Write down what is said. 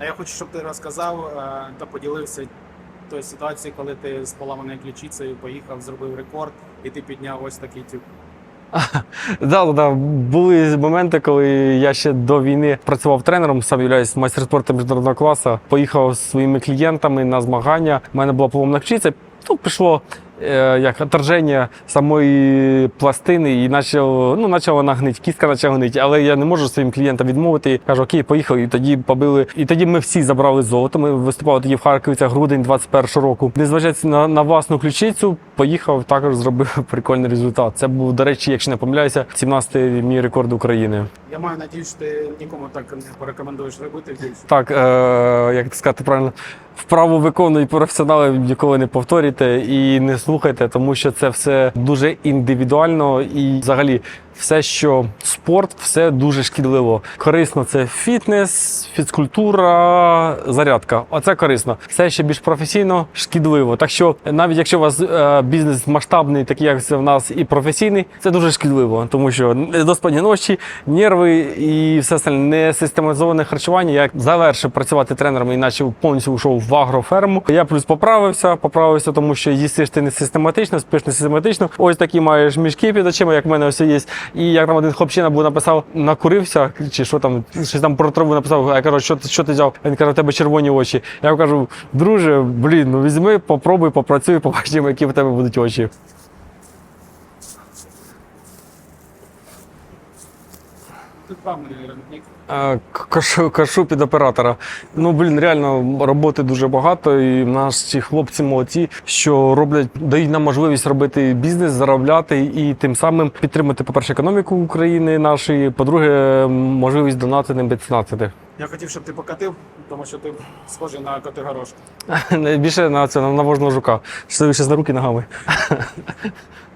А я хочу, щоб ти розказав е, та поділився тою ситуацією, коли ти з поламаною ключицею поїхав, зробив рекорд, і ти підняв ось такий тюк. Да, да. Були моменти, коли я ще до війни працював тренером, сам являюсь майстер спорту міжнародного класу. Поїхав зі своїми клієнтами на змагання. У мене була поломана ключиця. Ну, пішло як отторження самої пластини, і почав, ну, почала вона гнити, кістка почала гнити, але я не можу своїм клієнтам відмовити. Кажу, окей, поїхали. І тоді побили. І тоді ми всі забрали золото. Ми виступали тоді в Харкові, це грудень 21 року. Незважаючи на, на власну ключицю, поїхав, також зробив прикольний результат. Це був, до речі, якщо не помиляюся, 17-й мій рекорд України. Я маю надію, що ти нікому так не порекомендуєш робити. Так, е, як сказати правильно, вправу виконують професіонали, ніколи не повторюйте і не слухайте, тому що це все дуже індивідуально і взагалі все, що спорт, все дуже шкідливо. Корисно це фітнес, фізкультура, зарядка. Оце корисно. Все ще більш професійно, шкідливо. Так що навіть якщо у вас е, бізнес масштабний, такий як це в нас, і професійний, це дуже шкідливо, тому що недоспані ночі, нерви і все остальне несистематизоване харчування. Я завершив працювати тренером, іначе повністю йшов в агроферму. Я плюс поправився, поправився, тому що їсиш ти не систематично, спиш не систематично. Ось такі маєш мішки під очима, як в мене ось є. І як там один хлопчина був написав, накурився, чи що там, щось там про траву написав. Я кажу, що що ти взяв? Він каже, у тебе червоні очі. Я кажу, друже, блін, ну візьми, попробуй, попрацюй, побачимо, які в тебе будуть очі. Ти вправний робітник. К- Кажу, кажу під оператора. Ну блін, реально роботи дуже багато, і наші хлопці молодці, що роблять, дають нам можливість робити бізнес, заробляти і тим самим підтримати, по-перше, економіку України нашої, по-друге, можливість донатити меценатити. Я хотів, щоб ти покатив, тому що ти схожий на котигорошку. Найбільше на це на навожного жука. Що ще з на руки ногами.